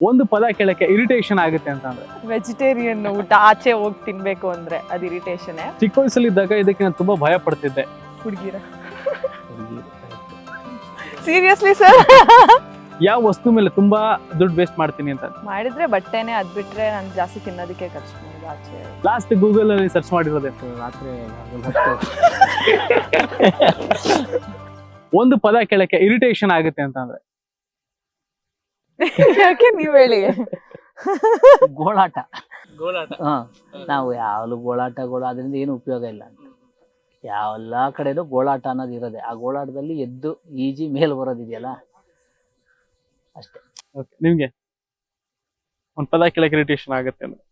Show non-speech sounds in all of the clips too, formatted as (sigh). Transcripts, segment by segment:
ಒಂದು ಪದ ಕೇಳಕ್ಕೆ ಇರಿಟೇಷನ್ ಆಗುತ್ತೆ ಅಂತಂದ್ರೆ. ವೆಜಿಟೇರಿಯನ್ ಊಟ ಆಚೆ ಹೋಗಿ ತಿನ್ಬೇಕು ಅಂದ್ರೆ ಅದು ಇರಿಟೇಷನ್ ಚಿಕ್ಕ ವಯಸ್ಸಲ್ಲಿದ್ದಾಗ ಇದಕ್ಕೆ ನಾನು ತುಂಬಾ ಭಯ ಪಡ್ತಿದ್ದೆ. ಹುಡುಗಿರ. ಸೀರಿಯಸ್ಲಿ ಸರ್ ಯಾವ ವಸ್ತು ಮೇಲೆ ತುಂಬಾ ದುಡ್ಡು ವೇಸ್ಟ್ ಮಾಡ್ತೀನಿ ಅಂತ. ಮಾಡಿದ್ರೆ ಬಟ್ಟೆನೆ ಅದ್ ಬಿಟ್ರೆ ನಾನು ಜಾಸ್ತಿ ತಿನ್ನೋದಕ್ಕೆ ಖರ್ಚು ಮಾಡೋದು ಆಚೆ. ಲಾಸ್ಟ್ ಗೂಗಲ್ ಅಲ್ಲಿ ಸರ್ಚ್ ಮಾಡಿರೋದೆ. ರಾತ್ರಿ (laughs) ಒಂದು ಪದ ಕೇಳಕ್ಕೆ ಇರಿಟೇಷನ್ ಆಗುತ್ತೆ ಅಂತ ಅಂದ್ರೆ ಯಾಕೆ ನೀವ್ ಹೇಳಿ? ಗೋಳಾಟ. ಗೋಳಾಟ. ಹಾ ನಾವು ಯಾವಾಗಲೂ ಗೋಳಾಟಗಳು ಗೋಳ ಅದರಿಂದ ಏನು ಉಪಯೋಗ ಇಲ್ಲ ಅಂತ. ಯಾವೆಲ್ಲ ಕಡೆನೂ ಗೋಳಾಟ ಅನ್ನೋದು ಇರೋದೆ. ಆ ಗೋಳಾಟದಲ್ಲಿ ಎದ್ದು ಈಜಿ ಮೇಲ್ ಬರೋದಿದೆಯಲ್ಲ? ಅಷ್ಟೇ. Okay, ನಿಮ್ಗೆ? ಒಂದ್ ಪದ ಕೇಳಕ್ಕೆ ಇರಿಟೇಷನ್ ಆಗುತ್ತೆ ಅಂದ್ರೆ.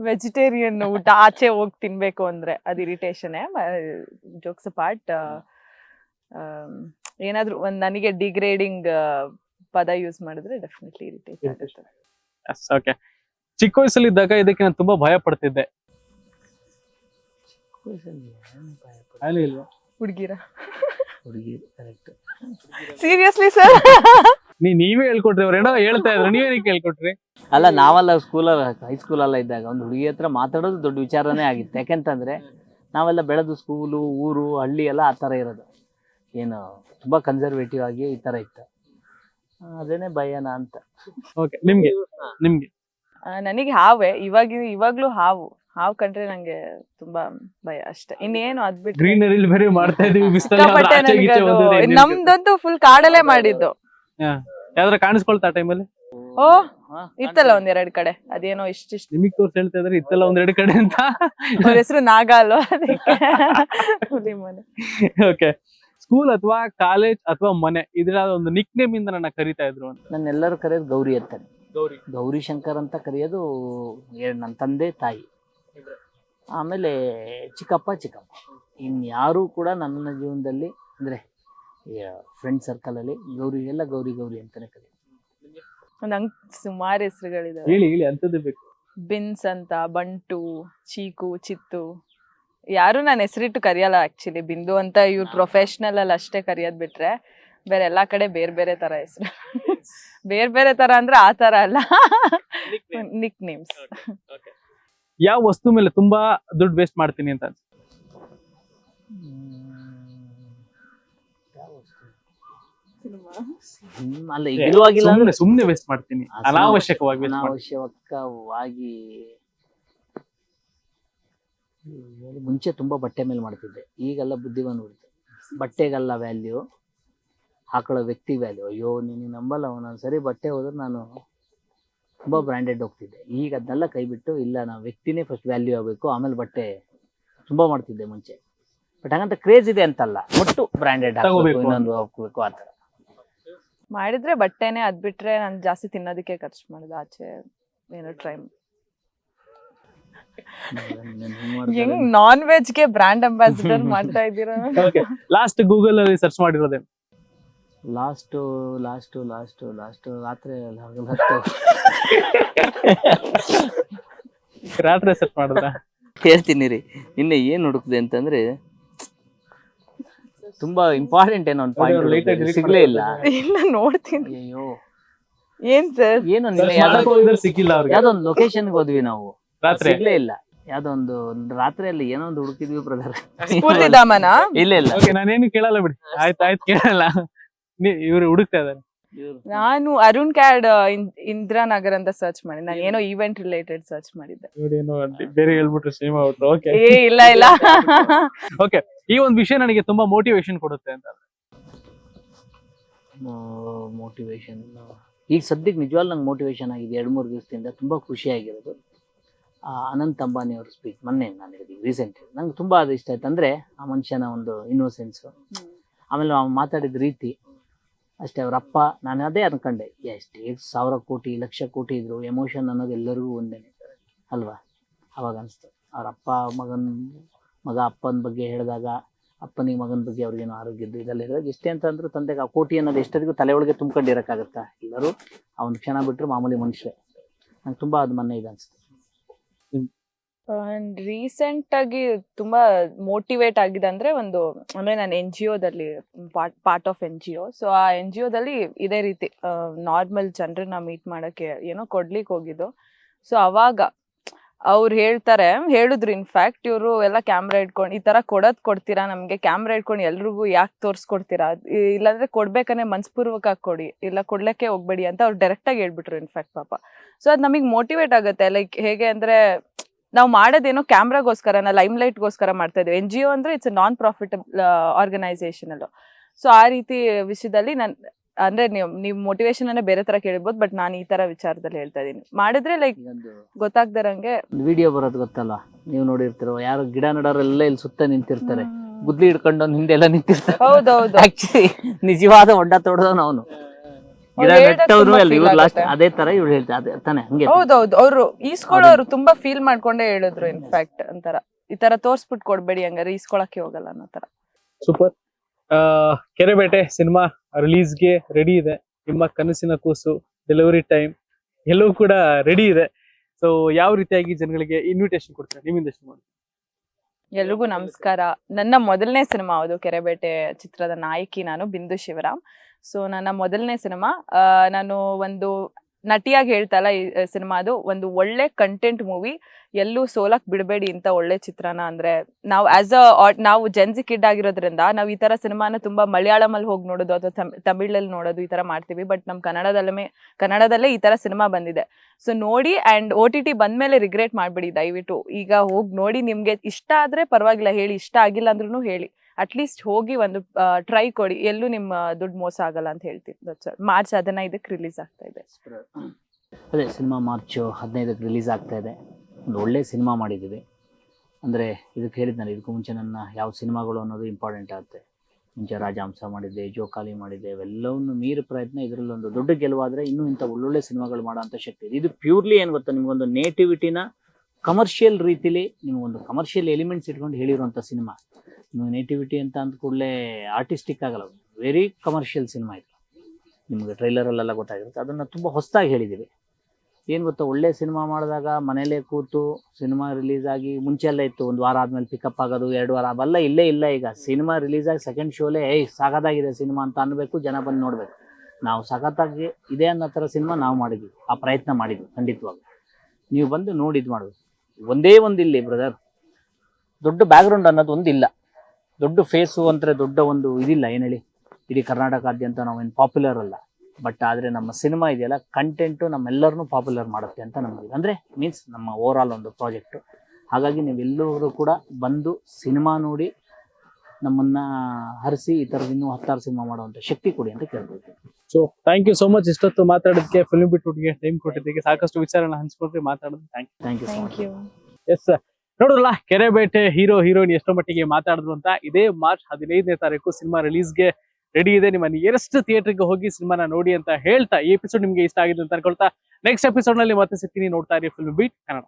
ವೆಜಿಟೇರಿಯನ್ ಊಟ ಆಚೆ ಹೋಗಿ ತಿನ್ಬೇಕು ಅಂದ್ರೆ ಅದು ಇರಿಟೇಷನ್ ಜೋಕ್ಸ್ ಪಾರ್ಟ್ ಏನಾದ್ರೂ ಒಂದ್ ನನಗೆ ಡಿಗ್ರೇಡಿಂಗ್ ಪದ ಯೂಸ್ ಮಾಡಿದ್ರೆ ಡೆಫಿನೆಟ್ಲಿ ಇರಿಟೇಟ್ ಆಗುತ್ತೆ. ಓಕೆ ಚಿಕ್ಕ ವಯಸ್ಸಲ್ಲಿದ್ದಾಗ ಇದಕ್ಕೆ ನಾನು ತುಂಬಾ ಭಯ ಪಡ್ತಿದ್ದೆ. ಹುಡುಗಿರ? ಹುಡುಗಿ ಕರೆಕ್ಟ್ ಸೀರಿಯಸ್ಲಿ ಸರ್ ನೀ ನೀವೇ ಹೇಳ್ಕೊಟ್ರಿ ಅವ್ರೇನೋ ಹೇಳ್ತಾ ಇದ್ರು. ನೀವೇನಕ್ಕೆ ಹೇಳ್ಕೊಟ್ರಿ ಅಲ್ಲ ನಾವೆಲ್ಲ ಸ್ಕೂಲಲ್ಲಿ ಹೈಸ್ಕೂಲಲ್ಲ ಇದ್ದಾಗ ಒಂದು ಹುಡುಗಿ ಹತ್ರ ಮಾತಾಡೋದು ದೊಡ್ಡ ವಿಚಾರನೇ ಆಗಿತ್ತು. ಯಾಕೆಂತಂದ್ರೆ ನಾವೆಲ್ಲ ಬೆಳೆದು ಸ್ಕೂಲು ಊರು ಹಳ್ಳಿ ಎಲ್ಲ ಆ ಥರ ಇರೋದು. ಏನು ತುಂಬಾ ಕನ್ಸರ್ವೇಟಿವ್ ಆಗಿ ಈ ಥರ ಇತ್ತು. ಅದೇನೇ ಭಯನ ಅಂತ. ಓಕೆ ನಿಮ್ಗೆ? ನಿಮ್ಗೆ? ನನಗೆ ಹಾವೇ ಇವಾಗ ಇವಾಗ್ಲೂ ಹಾವು. ಹಾವು ಕಂಡ್ರೆ ನಂಗೆ ತುಂಬಾ ಭಯ ಅಷ್ಟೇ. ಇನ್ನೇನು ಅದ್ ಬಿಟ್ರೆ ಗ್ರೀನರಿ ಬೇರೆ ಮಾಡ್ತಾ ಇದೀವಿ ಬಿಸಿಲಲ್ಲಿ ಸಿಕ್ಕಾಪಟ್ಟೆ ಆಚೆ ಗೀಚೆ ನಮ್ದಂತೂ ಫುಲ್ ಕಾಡಲ್ಲೇ ಮಾಡಿದ್ದು. ಯಾವ್ದಾರ ಕಾಣಿಸ್ಕೊಳ್ತಾ ಟೈಮಲ್ಲಿ ಓ ಹಾ, ಇತ್ತಲ್ಲ ಒಂದೆರಡ್ ಕಡೆ. ಅದೇನೋ ಇಷ್ಟಿಷ್ಟು ನಿಮಗ್ ತೋರ್ಸ್ ಹೇಳ್ತಾ ಇದ್ರೆ ಇತ್ತಲ್ಲ ಒಂದೆರಡು ಕಡೆ ಅಂತ? ಅವ್ರ ಹೆಸರು ನಾಗ ಅಲ್ವಾ? ಅದಕ್ಕೆ. ಹುಲಿ ಮನೆ ಓಕೆ ಸ್ಕೂಲ್ ಅಥವಾ ಕಾಲೇಜ್ ಅಥವಾ ಮನೆ ಇದ್ರ ಒಂದು ನಿಕ್ ನೇಮ್ ಇಂದ ನನ್ನ ಕರಿತಾ ಇದ್ರು ಅಂತ. ನನ್ನೆಲ್ಲರೂ ಕರೆಯೋದು ಗೌರಿ ಅಂತಾನೆ ಗೌರಿ. ಗೌರಿ ಶಂಕರ್ ಅಂತ ಕರೆಯೋದು ನನ್ನ ತಂದೆ ತಾಯಿ. ಆಮೇಲೆ ಚಿಕ್ಕಪ್ಪ ಚಿಕ್ಕಪ್ಪ ಇನ್ಯಾರು ಕೂಡ ನನ್ನ ಜೀವನದಲ್ಲಿ ಅಂದರೆ ಫ್ರೆಂಡ್ ಸರ್ಕಲಲ್ಲಿ ಗೌರಿ ಎಲ್ಲ ಗೌರಿ ಗೌರಿ ಅಂತಾನೆ ಕರೆಯೋದು ನಂಗ್ ಸುಮಾರು ಹೆಸರುಗಳಿದಾವೆ. ಹೇಳಿ ಹೇಳಿ ಅಂತದ್ದು ಬೇಕು. ಬಿನ್ಸ್ ಅಂತ ಬಂಟು ಚೀಕು ಚಿತ್ತು. ಯಾರು ನಾನು ಹೆಸರಿಟ್ಟು ಕರೆಯಲ್ಲ ಆಕ್ಚುಲಿ ಬಿಂದು ಅಂತ ಇವ್ರು ಪ್ರೊಫೆಷ್ನಲ್ ಅಲ್ಲಿ ಅಷ್ಟೇ ಕರೆಯೋದ್ ಬಿಟ್ರೆ ಬೇರೆ ಎಲ್ಲಾ ಕಡೆ ಬೇರೆ ಬೇರೆ ತರ ಹೆಸರು. (laughs) ಬೇರೆ ಬೇರೆ ತರ ಅಂದ್ರೆ ಆ ತರ ಅಲ್ಲ. ನಿಕ್ ನೇಮ್ಸ್ ಯಾವ ವಸ್ತು ಮೇಲೆ ತುಂಬಾ ದುಡ್ಡು ವೇಸ್ಟ್ ಮಾಡ್ತೀನಿ ಅಂತ ಅಲ್ಲ ಸುಮ್ನೆ ವೇಸ್ಟ್ ಮಾಡ್ತೀನಿ. ಅನಾವಶ್ಯಕವಾಗಿ ಅನಾವಶ್ಯಕವಾಗಿ ಮುಂಚೆ ತುಂಬಾ ಬಟ್ಟೆ ಮೇಲೆ ಮಾಡ್ತಿದ್ದೆ. ಈಗೆಲ್ಲ ಬುದ್ಧಿ ಬಂದ್ಬಿಡ್ತು ಬಟ್ಟೆಗೆಲ್ಲ ವ್ಯಾಲ್ಯೂ ಹಾಕೊಳ್ಳೋ ವ್ಯಕ್ತಿ ವ್ಯಾಲ್ಯೂ ಅಯ್ಯೋ ನೀನು ನಂಬಲ್ಲ ಒಂದೊಂದು ಸರಿ ಬಟ್ಟೆ ಹೋದ್ರೆ ನಾನು ತುಂಬಾ ಬ್ರ್ಯಾಂಡೆಡ್ ಹೋಗ್ತಿದ್ದೆ. ಈಗ ಅದನ್ನೆಲ್ಲ ಕೈ ಬಿಟ್ಟು ಇಲ್ಲ ನಾವು ವ್ಯಕ್ತಿನೇ ಫಸ್ಟ್ ವ್ಯಾಲ್ಯೂ ಆಗಬೇಕು. ಆಮೇಲೆ ಬಟ್ಟೆ ತುಂಬಾ ಮಾಡ್ತಿದ್ದೆ ಮುಂಚೆ. ಬಟ್ ಹಂಗಂತ ಕ್ರೇಜ್ ಇದೆ ಅಂತಲ್ಲ. ಒಟ್ಟು ಬ್ರ್ಯಾಂಡೆಡ್ ಹಾಕಬೇಕು ತಗೋಬೇಕು. ಇನ್ನೊಂದು ಹಾಕ್ಬೇಕು ಆ ಥರ. ಮಾಡಿದ್ರೆ ಬಟ್ಟೆನೆ ಅದ್ಬಿಟ್ರೆ ನಾನು ಜಾಸ್ತಿ ತಿನ್ನೋದಕ್ಕೆ ಖರ್ಚು ಮಾಡೋದು ಆಚೆ ಏನೋ ಟ್ರೈ ಹೆಂಗ್ ನಾನ್ ವೆಜ್ಗೆ ಬ್ರಾಂಡ್ ಅಂಬಾಸಿಡರ್ ಮಾಡ್ತಾ ಇದ್ದೀರಾ. ಲಾಸ್ಟ್ ಗೂಗಲ್ ಅಲ್ಲಿ ಸರ್ಚ್ ಮಾಡಿರೋದೆ. ಲಾಸ್ಟು ಲಾಸ್ಟು ಲಾಸ್ಟು ಲಾಸ್ಟು ರಾತ್ರಿ (laughs) ರಾತ್ರಿ ಸರ್ಚ್ ಮಾಡಿದ್ರ? ಹೇಳ್ತೀನಿ ರೀ ನಿನ್ನೆ ಏನ್ ಹುಡುಕ್ದೆ ಅಂತಂದ್ರೆ ತುಂಬಾ ಇಂಪಾರ್ಟೆಂಟ್ ಏನೋ ಒಂದು ಪಾಯಿಂಟ್ ಸಿಗ್ಲೇ ಇಲ್ಲ. ಇಲ್ಲ ನೋಡ್ತೀನಿ. ಅಯ್ಯೋ ಏನ್ ಸರ್ ಏನೋ ನಿನ್ನೆ ಯಾವ್ದೋ ಸಿಕ್ಕಿಲ್ಲ ಅವ್ರಿಗೆ. ಲೊಕೇಶನ್ಗೆ ಒಂದು ಲೊಕೇಶನ್ ಹೋದ್ವಿ ನಾವು. ರಾತ್ರಿ. ಸಿಗ್ಲೇ ಇಲ್ಲ. ಯಾವ್ದೋ ಒಂದು ಒಂದು ರಾತ್ರಿಯಲ್ಲಿ ಏನೋ ಒಂದು ಹುಡುಕಿದ್ವಿ ಬ್ರದರ್ ಸ್ಫೂರ್ತಿಧಾಮನ ಇಲ್ಲ ಇಲ್ಲ. ಓಕೆ ನಾನೇನು ಕೇಳಲ್ಲ ಬಿಡಿ. ಆಯ್ತು ಆಯ್ತು ಕೇಳಲ್ಲ. ಇವ್ರು ಹುಡುಕ್ತಾ ಇದಾರೆ ನಾನು ಅರುಣ್ ಕ್ಯಾಡ್ ಇಂದಿರಾನಗರ್ ಅಂತ ಸರ್ಚ್ ಮಾಡಿ ನಾನು ಏನೋ ಈವೆಂಟ್ ರಿಲೇಟೆಡ್ ಸರ್ಚ್ ಮಾಡಿದ್ದೆ. ಏನೋ ಬೇರೆ ಹೇಳ್ಬಿಟ್ರು ಸಿನಿಮಾ ಓಕೆ ಏ ಇಲ್ಲ ಇಲ್ಲ. (laughs) ಓಕೆ ಈ ಒಂದು ವಿಷಯ ನನಗೆ ತುಂಬಾ ಮೋಟಿವೇಶನ್ ಕೊಡುತ್ತೆ ಅಂತ ಮೋಟಿವೇಶನ್ ಈಗ ಸದ್ಯಕ್ಕೆ ನಿಜವಾಗ್ಲೂ ನಂಗೆ ಮೋಟಿವೇಶನ್ ಆಗಿದೆ ಎರಡು ಮೂರು ದಿವಸದಿಂದ ತುಂಬಾ ಖುಷಿಯಾಗಿರೋದು ಆ, ಅನಂತ್ ಅಂಬಾನಿ ಅವ್ರ ಸ್ಪೀಚ್ ಮೊನ್ನೆ ನಾನು ಹೇಳಿದ್ದೀನಿ ರೀಸೆಂಟ್ ನಂಗೆ ತುಂಬ ಅದು ಇಷ್ಟ ಆಯ್ತು. ಅಂದರೆ ಆ ಮನುಷ್ಯನ ಒಂದು ಇನ್ನೋಸೆನ್ಸು ಆಮೇಲೆ ಅವ್ನು ಮಾತಾಡಿದ ರೀತಿ, ಅಷ್ಟೇ ಅವ್ರ ಅಪ್ಪ, ನಾನು ಅದೇ ಅನ್ಕೊಂಡೆ ಎಷ್ಟೇ ಸಾವಿರ ಕೋಟಿ, ಲಕ್ಷ ಕೋಟಿ ಇದ್ರು ಎಮೋಷನ್ ಅನ್ನೋದು ಎಲ್ಲರಿಗೂ ಒಂದೇ ಅಲ್ವಾ? ಅವಾಗ ಅನಿಸ್ತು. ಅವ್ರ ಅಪ್ಪ, ಮಗನ, ಮಗ ಅಪ್ಪನ ಬಗ್ಗೆ ಹೇಳಿದಾಗ, ಅಪ್ಪನಿಗೆ ಮಗನ ಬಗ್ಗೆ ಅವ್ರಿಗೇನು ಆರೋಗ್ಯದ್ದು ಇದೆಲ್ಲ ಹೇಳಿದಾಗ ಎಷ್ಟೇ ಅಂತ ಅಂದ್ರೂ ತಂದೆಗೆ ಆ ಕೋಟಿ ಅನ್ನೋದು ಎಷ್ಟೊತ್ತಿಗೂ ತಲೆ ಒಳಗೆ ತುಂಬ್ಕೊಂಡಿರೋಕ್ಕಾಗತ್ತಾ? ಎಲ್ಲರೂ ಆ ಒಂದು ಕ್ಷಣ ಬಿಟ್ಟರು ಮಾಮೂಲಿ ಮನುಷ್ಯ ನಂಗೆ ತುಂಬ ಅದು ಮೊನ್ನೆ ಇದು ಅನಿಸ್ತು. ರೀಸೆಂಟ್ ಆಗಿ ತುಂಬಾ ಮೋಟಿವೇಟ್ ಆಗಿದೆ ಅಂದ್ರೆ ಒಂದು, ಅಂದ್ರೆ ನಾನು N G ಒದಲ್ಲಿ part of N G O so ಆ ಎನ್ ಜಿ ಒದಲ್ಲಿ ಇದೇ ರೀತಿ ನಾರ್ಮಲ್ ಜನರನ್ನ ಮೀಟ್ ಮಾಡಕ್ಕೆ ಏನೋ ಕೊಡ್ಲಿಕ್ಕೆ ಹೋಗಿದ್ದು. ಸೊ ಅವಾಗ ಅವ್ರು ಹೇಳ್ತಾರೆ, ಹೇಳಿದ್ರು ಇನ್ಫ್ಯಾಕ್ಟ್ ಇವರು ಎಲ್ಲ ಕ್ಯಾಮ್ರಾ ಇಟ್ಕೊಂಡು ಈ ತರ ಕೊಡೋದ್ ಕೊಡ್ತೀರಾ ನಮ್ಗೆ? ಕ್ಯಾಮ್ರಾ ಇಟ್ಕೊಂಡು ಎಲ್ರಿಗೂ ಯಾಕೆ ತೋರಿಸ್ಕೊಡ್ತೀರಾ? ಇಲ್ಲಾಂದ್ರೆ ಕೊಡ್ಬೇಕನ್ನೇ ಮನ್ಸ್ಪೂರ್ವಕ ಕೊಡಿ, ಇಲ್ಲ ಕೊಡ್ಲಿಕ್ಕೆ ಹೋಗ್ಬೇಡಿ ಅಂತ ಅವ್ರು ಡೈರೆಕ್ಟ್ ಆಗಿ ಹೇಳ್ಬಿಟ್ರು ಇನ್ಫ್ಯಾಕ್ಟ್ ಪಾಪ. ಸೊ ಅದು ನಮಗೆ ಮೋಟಿವೇಟ್ ಆಗುತ್ತೆ ಲೈಕ್ ಹೇಗೆ ಅಂದ್ರೆ ನಾವು ಮಾಡೋದೇನೋ ಕ್ಯಾಮ್ರಾಗೋಸ್ಕರ ನಾ ಲೈಮ್ ಲೈಟ್ಗೋಸ್ಕರ ಮಾಡ್ತಾ ಇದ್ದೀವಿ ಎನ್ ಜಿ ಒ ಅಂದ್ರೆ ಇಟ್ಸ್ ನಾನ್ ಪ್ರಾಫಿಟ್ ಆರ್ಗನೈಸೇಷನ್ ಅಲ್ಲೂ. ಸೊ ಆ ರೀತಿ ವಿಷಯದಲ್ಲಿ ನಾನು ಅಂದ್ರೆ ನೀವು ನೀವು ಮೋಟಿವೇಶನ್ ಅನ್ನೇ ಬೇರೆ ತರ ಕೇಳಿರ್ಬೋದು ಬಟ್ ನಾನು ಈ ತರ ವಿಚಾರದಲ್ಲಿ ಹೇಳ್ತಾ ಇದೀನಿ ಮಾಡಿದ್ರೆ ಲೈಕ್ ಗೊತ್ತಾಗ್ದಾರಂಗೆ ವಿಡಿಯೋ ಬರೋದು ಗೊತ್ತಲ್ಲ? ನೀವು ನೋಡಿರ್ತೀರೋ ಯಾರು ಗಿಡ ನಡೋರೆಲ್ಲ ಇಲ್ಲಿ ಸುತ್ತ ನಿಂತಿರ್ತಾರೆ. ಗುದ್ಲಿ ಹಿಡ್ಕೊಂಡು ಹಿಂದೆ ಎಲ್ಲ ನಿಂತಿರ್ತಾರೆ. ಹೌದೌದು. ಆಕ್ಚುಲಿ ನಿಜವಾದ ಹೊಡ್ಡ ತೊಡೆದವನು ಅವನು. ಗಿಡ ಅವ್ರು ಹೇಳ್ದಾಗ ನೆಟ್ಟವ್ರು ತುಂಬಾ ಅಲ್ಲಿ ಇವ್ರು ಲಾಸ್ಟ್ ಅದೇ ತರ ಇವ್ರು ಹೇಳ್ತಾರೆ ಅದೇ ತಾನೆ ಹಂಗೆ ಹೌದೌದು ಅವರು ಈಸ್ಕೊಳ್ಳೋರು ತುಂಬಾ ಫೀಲ್ ಮಾಡ್ಕೊಂಡೇ ಹೇಳಿದ್ರು ಇನ್ಫ್ಯಾಕ್ಟ್ ಅಂತರ ಈ ತರ ತೋರ್ಸ್ಬಿಟ್ ಕೊಡ್ಬೇಡಿ ಹಂಗಾರೆ ಈಸ್ಕೊಳಕ್ಕೆ ಹೋಗಲ್ಲ ಅನ್ನೋ ತರ. ಸೂಪರ್ ಕೆರೆಬೇಟೆ ಸಿನಿಮಾ ರಿಲೀಸ್ಗೆ ರೆಡಿ ಇದೆ. ನಿಮ್ಮ ಕನಸಿನ ಕೂಸು ಡೆಲಿವರಿ ಟೈಮ್ ಎಲ್ಲವೂ ಕೂಡ ರೆಡಿ ಇದೆ. ಸೊ ಯಾವ ರೀತಿಯಾಗಿ ಜನಗಳಿಗೆ ಇನ್ವಿಟೇಷನ್ ಕೊಡ್ತಾರೆ? ನಿಮ್ಮಿಂದ ಶುರು ಮಾಡಿ ಎಲ್ರಿಗೂ ನಮಸ್ಕಾರ. ನನ್ನ ಮೊದಲನೇ ಸಿನಿಮಾ ಅದು ಕೆರೆಬೇಟೆ ಚಿತ್ರದ ನಾಯಕಿ ನಾನು ಬಿಂದು ಶಿವರಾಮ್. ಸೊ ನನ್ನ ಮೊದಲನೇ ಸಿನಿಮಾ ನಾನು ಒಂದು ನಟಿಯಾಗಿ ಹೇಳ್ತಲ್ಲ ಈ ಸಿನಿಮಾದು ಒಂದು ಒಳ್ಳೆ ಕಂಟೆಂಟ್ ಮೂವಿ ಎಲ್ಲೂ ಸೋಲಕ್ ಬಿಡಬೇಡಿ ಅಂತ ಒಳ್ಳೆ ಚಿತ್ರನ. ಅಂದ್ರೆ ನಾವು ಆಸ್ ಅ ನಾವು ಜೆನ್ಸಿ ಕಿಡ್ ಆಗಿರೋದ್ರಿಂದ ನಾವು ಈ ತರ ಸಿನಿಮಾನ ತುಂಬಾ ಮಲಯಾಳಂ ಅಲ್ಲಿ ಹೋಗಿ ನೋಡೋದು ಅಥವಾ ತಮಿಳಲ್ಲಿ ನೋಡೋದು ಈ ತರ ಮಾಡ್ತೀವಿ. ಬಟ್ ನಮ್ ಕನ್ನಡದಲ್ಲೇ ಕನ್ನಡದಲ್ಲೇ ಈ ತರ ಸಿನಿಮಾ ಬಂದಿದೆ. ಸೊ ನೋಡಿ ಅಂಡ್ ಓ ಟಿ ಟಿ ಬಂದ್ಮೇಲೆ ರಿಗ್ರೆಟ್ ಮಾಡ್ಬಿಡಿ ದಯವಿಟ್ಟು. ಈಗ ಹೋಗಿ ನೋಡಿ ನಿಮ್ಗೆ ಇಷ್ಟ ಆದ್ರೆ ಪರವಾಗಿಲ್ಲ. ಹೇಳಿ ಇಷ್ಟ ಆಗಿಲ್ಲ ಅಂದ್ರೂ ಹೇಳಿ. ಅಟ್ಲೀಸ್ಟ್ ಹೋಗಿ ಒಂದು ಟ್ರೈ ಕೊಡಿ. ಎಲ್ಲೂ ನಿಮ್ಮ ದುಡ್ಡು ಮೋಸ ಆಗಲ್ಲ ಅಂತ ಹೇಳ್ತೀನಿ ಮಾರ್ಚ್ ಹದಿನೈದಕ್ಕೆ ರಿಲೀಸ್ ಆಗ್ತಾ ಇದೆ. ಅದೇ ಸಿನಿಮಾ ಮಾರ್ಚ್ ಹದಿನೈದಕ್ಕೆ ರಿಲೀಸ್ ಆಗ್ತಾ ಇದೆ. ಒಂದು ಒಳ್ಳೆ ಸಿನಿಮಾ ಮಾಡಿದ್ದೀವಿ. ಅಂದರೆ ಇದಕ್ಕೆ ಹೇಳಿದ್ನಲ್ಲ, ಇದಕ್ಕೂ ಮುಂಚೆ ನನ್ನ ಯಾವ ಸಿನಿಮಾಗಳು ಅನ್ನೋದು ಇಂಪಾರ್ಟೆಂಟ್ ಆಗುತ್ತೆ. ಮುಂಚೆ ರಾಜಹಂಸ ಮಾಡಿದ್ದೆ, ಜೋಕಾಲಿ ಮಾಡಿದ್ದೆ, ಇವೆಲ್ಲವನ್ನು ಮೀರಿ ಪ್ರಯತ್ನ ಇದರಲ್ಲಿ ಒಂದು ದೊಡ್ಡ ಗೆಲುವಾದರೆ ಇನ್ನೂ ಇಂಥ ಒಳ್ಳೊಳ್ಳೆ ಸಿನಿಮಾಗಳು ಮಾಡೋಂಥ ಶಕ್ತಿ ಇದೆ. ಇದು ಪ್ಯೂರ್ಲಿ ಏನು ಗೊತ್ತಾ, ನಿಮಗೊಂದು ನೇಟಿವಿಟಿನ ಕಮರ್ಷಿಯಲ್ ರೀತಿಲಿ ನಿಮಗೊಂದು ಕಮರ್ಷಿಯಲ್ ಎಲಿಮೆಂಟ್ಸ್ ಇಟ್ಕೊಂಡು ಹೇಳಿರುವಂಥ ಸಿನಿಮಾ. ನೇಟಿವಿಟಿ ಅಂತ ಅಂದ ಕೂಡಲೇ ಆರ್ಟಿಸ್ಟಿಕ್ ಆಗಲ್ಲ ವೆರಿ ಕಮರ್ಷಿಯಲ್ ಸಿನಿಮಾ ಇದು. ನಿಮಗೆ ಟ್ರೈಲರಲ್ಲೆಲ್ಲ ಗೊತ್ತಾಗಿರುತ್ತೆ. ಅದನ್ನು ತುಂಬ ಹೊಸದಾಗಿ ಹೇಳಿದ್ದೀವಿ ಏನು ಗೊತ್ತಾ, ಒಳ್ಳೆ ಸಿನಿಮಾ ಮಾಡಿದಾಗ ಮನೇಲೇ ಕೂತು ಸಿನಿಮಾ ರಿಲೀಸ್ ಆಗಿ ಮುಂಚೆ ಎಲ್ಲ ಇತ್ತು. ಒಂದು ವಾರ ಆದಮೇಲೆ ಪಿಕಪ್ ಆಗೋದು, ಎರಡು ವಾರ ಅವೆಲ್ಲ ಇಲ್ಲೇ ಇಲ್ಲ ಈಗ. ಸಿನಿಮಾ ರಿಲೀಸ್ ಆಗಿ ಸೆಕೆಂಡ್ ಶೋಲೇ ಏಯ್ ಸಾಗದಾಗಿದೆ ಸಿನಿಮಾ ಅಂತ ಅನ್ನಬೇಕು ಜನ ಬಂದು ನೋಡಬೇಕು. ನಾವು ಸಖತ್ತಾಗಿ ಇದೆ ಅನ್ನೋ ಥರ ಸಿನಿಮಾ ನಾವು ಮಾಡಿದ್ವಿ. ಆ ಪ್ರಯತ್ನ ಮಾಡಿದ್ವಿ ಖಂಡಿತವಾಗಿ ನೀವು ಬಂದು ನೋಡಿ ಇದು ಮಾಡಬೇಕು. ಒಂದೇ ಒಂದು ಇಲ್ಲಿ ಬ್ರದರ್ ದೊಡ್ಡ ಬ್ಯಾಕ್ಗ್ರೌಂಡ್ ಅನ್ನೋದು ಒಂದಿಲ್ಲ. ದೊಡ್ಡ ಫೇಸು ಅಂದರೆ ದೊಡ್ಡ ಒಂದು ಇದಿಲ್ಲ ಏನು ಹೇಳಿ? ಇಡೀ ಕರ್ನಾಟಕಾದ್ಯಂತ ನಾವೇನು ಪಾಪ್ಯುಲರ್ ಅಲ್ಲ. ಬಟ್ ಆದರೆ ನಮ್ಮ ಸಿನಿಮಾ ಇದೆಯಲ್ಲ ಕಂಟೆಂಟು ನಮ್ಮೆಲ್ಲರನ್ನೂ ಪಾಪ್ಯುಲರ್ ಮಾಡುತ್ತೆ ಅಂತ ನಮಗೆ ಅಂದರೆ ಮೀನ್ಸ್ ನಮ್ಮ ಓವರ್ ಆಲ್ ಒಂದು ಪ್ರಾಜೆಕ್ಟು ಹಾಗಾಗಿ ನೀವೆಲ್ಲರೂ ಕೂಡ ಬಂದು ಸಿನಿಮಾ ನೋಡಿ ನಮ್ಮನ್ನ ಹರಿಸಿ ಈ ಥರದ ಇನ್ನೂ ಹತ್ತಾರು ಸಿನಿಮಾ ಮಾಡುವಂಥ ಶಕ್ತಿ ಕೊಡಿ ಅಂತ ಕೇಳ್ಬೋದು so thank you so much ಇಷ್ಟೊತ್ತು ಮಾತಾಡೋದಕ್ಕೆ ಫಿಲ್ಮ್ ಬಿಟ್ಬಿಟ್ಟಿಗೆ ಟೈಮ್ ಕೊಟ್ಟಿದ್ದಕ್ಕೆ ಸಾಕಷ್ಟು ವಿಚಾರನ ಹಂಚ್ಕೊಟ್ರಿ ಮಾತಾಡೋದು thank thank you so thank much you yes ನೋಡಿದ್ರಲ್ಲ ಕೆರೆಬೇಟೆ ಹೀರೋ, ಹೀರೋಯಿನ್ ಎಷ್ಟೋ ಮಟ್ಟಿಗೆ ಮಾತಾಡಿದ್ರು ಅಂತ ಇದೇ ಮಾರ್ಚ್ ಹದಿನೈದನೇ ತಾರೀಕು ಸಿನಿಮಾ ರಿಲೀಸ್ಗೆ ರೆಡಿ ಇದೆ. ನಿಮ್ಮ ನಿಯರೆಸ್ಟ್ ಥಿಯೇಟರ್ಗೆ ಹೋಗಿ ಸಿನಿಮಾನ ನೋಡಿ ಅಂತ ಹೇಳ್ತಾ ಈ ಎಪಿಸೋಡ್ ನಿಮಗೆ ಇಷ್ಟ ಆಗಿದೆ ಅಂತ ಅನ್ಕೊಳ್ತಾ ನೆಕ್ಸ್ಟ್ ಎಪಿಸೋಡ್ನಲ್ಲಿ ಮತ್ತೆ ಸಿಗ್ತೀನಿ. ನೋಡ್ತಾ ಇರಿ ಫಿಲ್ಮ್ ಬೀಟ್ ಕನ್ನಡ